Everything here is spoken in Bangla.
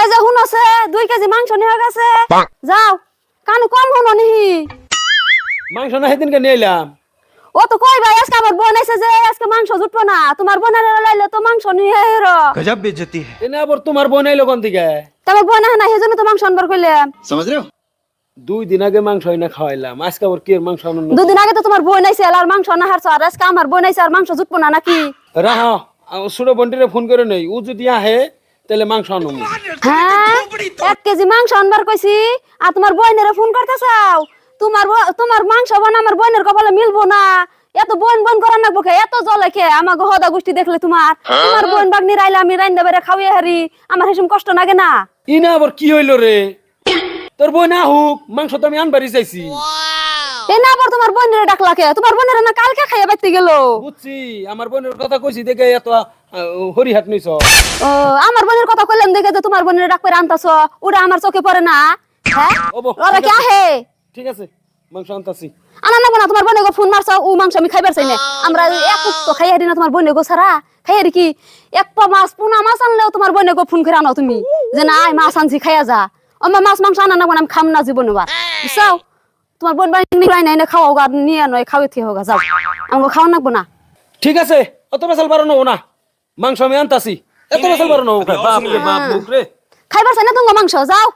এই যে হুন আছে দুই কেজি মাংস নিয়ে গেছে। যাও কান কম হলো নিহি মাংস না সেদিনকে নিয়ে এলাম। ও তো কই ভাই আজকে আমার বোন এসে যে আজকে মাংস জুটবো না। তোমার বোন এলে লাইলে তো মাংস নিয়ে হেরো গজব বেজতি এনে আবার তোমার বোন আইলো কোন দিকে? তোমার বোন না সেজন্য তো মাংস আনবার কইলাম। সমাজ দুই দিন আগে মাংস এনে খাওয়াইলাম। আজকে আবার কি মাংস আনন্দ দুই দিন আগে তো তোমার বোন আইছে আর মাংস না হারছো আর আজকে আমার বোন আইছে আর মাংস জুটবো না নাকি? রাহ ছোট বোনটিরে ফোন করে নেই। ও যদি আহে তাহলে মাংস আনুম হ্যাঁ? এক কেজি মাংস আনবার কইছি আর তোমার বোনের ফোন করতে চাও তোমার তোমার মাংস বোন আমার বোনের কপালে মিলবো না। এত বোন বোন করার নাকবো খে এত জলে খে আমার হদা গোষ্ঠী দেখলে তোমার। তোমার বোন বাগনি রাইলে আমি রাইন্দা বেড়ে খাওয়াই হারি। আমার হেসম কষ্ট লাগে না। ই না আবার কি হইল রে? তোর বোন আহুক মাংস তো আমি আনবারই চাইছি। এ না আবার তোমার বোনের ডাকলা কে? তোমার বোনের না কালকে খাইয়া বাইতে গেল। বুঝছি আমার বোনের কথা কইছি দেখে এত হরিহাট নিছ। ও আমার বোনের কথা কইলাম দেখে যে তোমার বোনের ডাক করে আনতাছ। ওটা আমার চোখে পড়ে না হ্যাঁ? ওবো, ওরা কে আহে? ঠিক আছে মাংস আনতাছি। আনা না তোমার বোনে গো ফোন মারছ ও মাংস আমি খাইবার চাই না। আমরা এক তো খাই হারি না তোমার বোনে গো সারা। খাই হারি কি? এক পা মাছ পুনা মাছ আনলেও তোমার বোনে গো ফোন করে আনো তুমি। যে না মাছ আনছি খাইয়া যা। আমার মাছ মাংস আনা না আমি খাম না জীবনে তোমার বোন বাড়ি নিয়ে নাই না খাওয়া গা নিয়ে নয় খাওয়া থেকে হোক যাও। আমাকে খাওয়া নাকবো না? ঠিক আছে অত বেসাল বারো নবো না। মাংস আমি আনতাছি। এত বেসাল বারো নবো বাপ রে বাপ রে খাইবার চাই না তোমার মাংস যাও।